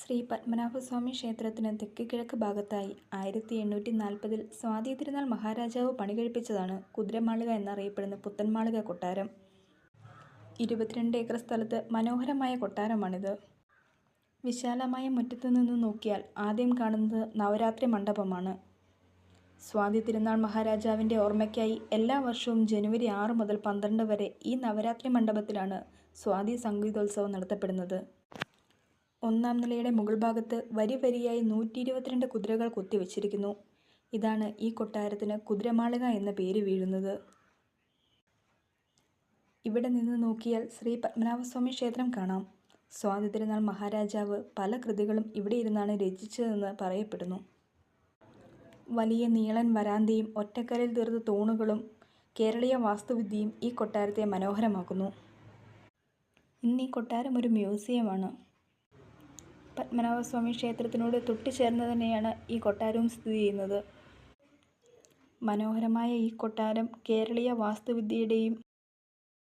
ശ്രീ പത്മനാഭസ്വാമി ക്ഷേത്രത്തിന് തെക്ക് കിഴക്ക് ഭാഗത്തായി ആയിരത്തി എണ്ണൂറ്റി നാൽപ്പതിൽ സ്വാതി തിരുനാൾ മഹാരാജാവ് പണികഴിപ്പിച്ചതാണ് കുതിരമാളിക എന്നറിയപ്പെടുന്ന പുത്തൻമാളിക കൊട്ടാരം. ഇരുപത്തിരണ്ട് ഏക്കർ സ്ഥലത്ത് മനോഹരമായ കൊട്ടാരമാണിത്. വിശാലമായ മുറ്റത്തു നിന്ന് നോക്കിയാൽ ആദ്യം കാണുന്നത് നവരാത്രി മണ്ഡപമാണ്. സ്വാതി തിരുനാൾ മഹാരാജാവിന്റെ ഓർമ്മയ്ക്കായി എല്ലാ വർഷവും ജനുവരി ആറ് മുതൽ പന്ത്രണ്ട് വരെ ഈ നവരാത്രി മണ്ഡപത്തിലാണ് സ്വാതി സംഗീതോത്സവം നടത്തപ്പെടുന്നത്. ഒന്നാം നിലയുടെ മുകൾ ഭാഗത്ത് വരി വരിയായി നൂറ്റി ഇരുപത്തിരണ്ട് കുതിരകൾ കൊത്തിവെച്ചിരിക്കുന്നു ഇതാണ് ഈ കൊട്ടാരത്തിന് കുതിരമാളിക എന്ന പേര് വീഴുന്നത്. ഇവിടെ നിന്ന് നോക്കിയാൽ ശ്രീ പത്മനാഭസ്വാമി ക്ഷേത്രം കാണാം. സ്വാതന്ത്ര്യനാൾ മഹാരാജാവ് പല കൃതികളും ഇവിടെ ഇരുന്നാണ് രചിച്ചതെന്ന് പറയപ്പെടുന്നു. വലിയ നീളൻ വരാന്തയും ഒറ്റക്കല്ലിൽ തീർത്ത തൂണുകളും കേരളീയ വാസ്തുവിദ്യയും ഈ കൊട്ടാരത്തെ മനോഹരമാക്കുന്നു. ഇന്ന് ഈ കൊട്ടാരം ഒരു മ്യൂസിയമാണ്. പത്മനാഭസ്വാമി ക്ഷേത്രത്തിനോട് തൊട്ടുചേർന്ന് തന്നെയാണ് ഈ കൊട്ടാരവും സ്ഥിതി ചെയ്യുന്നത്. മനോഹരമായ ഈ കൊട്ടാരം കേരളീയ വാസ്തുവിദ്യയുടെയും